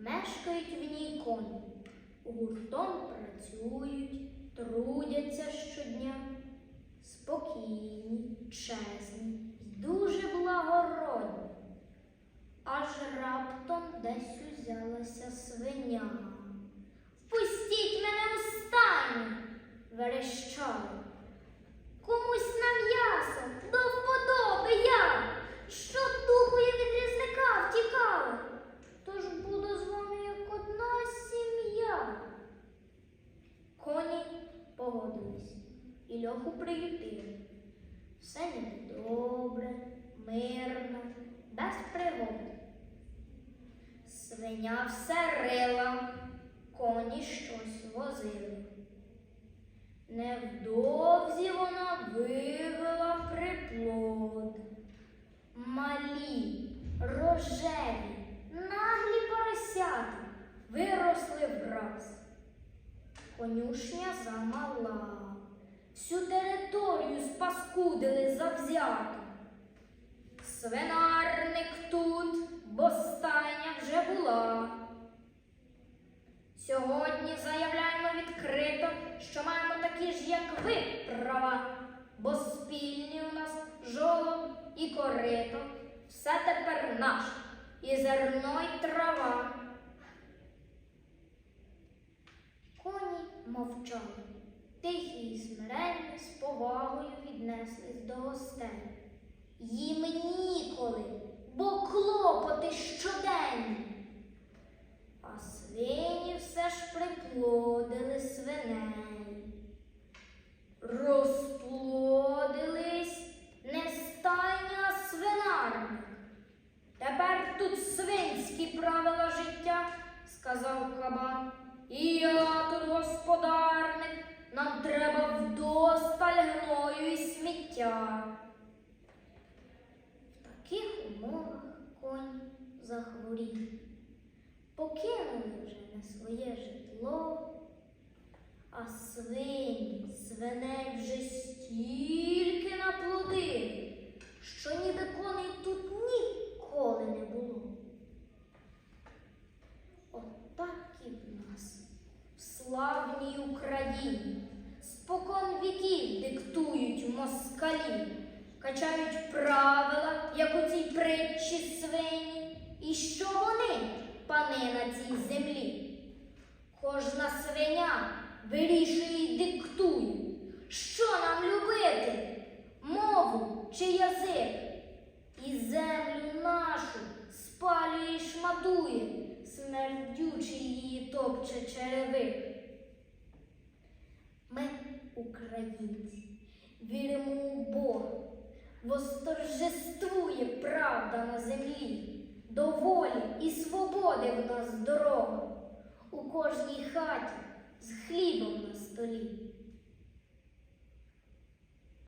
мешкають в ній коні, гуртом працюють, трудяться щодня, спокійні, чесні і дуже благородні. Аж раптом десь узялася свиня. Впустіть мене у стані, верещала. Комусь на м'ясо. І льоху приютили. Все ніби добре, мирно, без пригод. Свиня все рила, коні щось возили. Невдовзі вона вивела приплод. Малі, рожеві, наглі поросята виросли враз. Конюшня замала, всю територію спаскудили завзято. Свинарник тут, бо стайня вже була. Сьогодні заявляємо відкрито, що маємо такі ж, як ви, права, бо спільні у нас жолоб і корито, все тепер наше, і зерно, і трава. Коні мовчали, тихі й смиренні, з повагою віднеслись до гостей. Їм ніколи, бо клопоти щоденні. А свині все ж приплодили свиней. Розплодились не стайня, свинарник. Тепер тут свинські правила життя, сказав кабан. І я тут господарник, нам треба вдосталь гною і сміття. В таких умовах конь захворів. Покинули вже на своє житло, а свині, свиней вже стільки наплодили, що ніби коней тут ніколи не було. Отак і в нас, в славній Україні, спокон віків диктують москалі, качають правила, як у цій притчі свині, і що вони, пани на цій землі. Кожна свиня вирішує і диктує, що нам любити, мову чи язик, і землю нашу спалює і шматує, смердючий її топче черевик. Восторжествує правда на землі, до волі і свободи в нас дорога, у кожній хаті з хлібом на столі.